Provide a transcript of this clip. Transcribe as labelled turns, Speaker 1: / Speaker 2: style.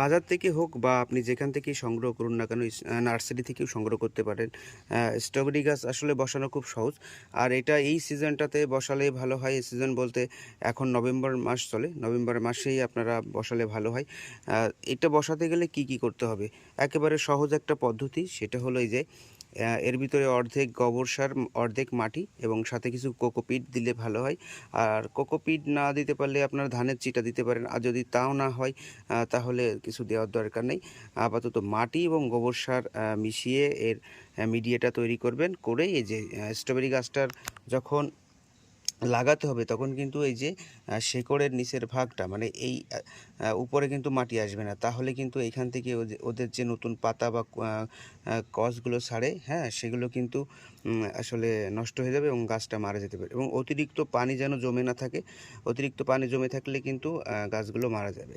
Speaker 1: বাজার থেকে হোক বা আপনি যেখান থেকেই সংগ্রহ করুন না কেন নার্সারি থেকেও সংগ্রহ করতে পারেন। স্ট্রবেরি গাছ আসলে বসানো খুব সহজ। আর এটা এই সিজনটাতে বসালে ভালো হয়, এই সিজন বলতে এখন নভেম্বর মাস চলে। নভেম্বর মাসেই আপনারা বসালে ভালো হয়। এটা বসাতে গেলে কি কি করতে হবে? একেবারে সহজ একটা পদ্ধতি, সেটা হলো এই যে এর ভিতরে অর্ধেক গোবর সার অর্ধেক মাটি এবং সাথে কিছু কোকোপিট দিলে ভালো হয়। আর কোকোপিট না দিতে পারলে আপনার ধানের চিটা দিতে পারেন। আর যদি তাও না হয় তাহলে কিছু দেওয়ার দরকার নেই। আপাতত মাটি এবং গোবর সার মিশিয়ে এর মিডিয়াটা তৈরি করবেন। করে এই যে স্ট্রবেরি গাছটার যখন লাগাতে হবে, তখন কিন্তু এই যে শেকড়ের নিচের ভাগটা মানে এই উপরে কিন্তু মাটি আসবে না। তাহলে কিন্তু এইখান থেকে ওদে- ওদের যে নতুন পাতা বা সারে কসগুলো ছাড়ে হ্যাঁ সেগুলো কিন্তু আসলে নষ্ট হয়ে যাবে এবং গাছটা মারা যেতে পারে। এবং অতিরিক্ত পানি যেন জমে না থাকে, অতিরিক্ত পানি জমে থাকলে কিন্তু গাছগুলো মারা যাবে।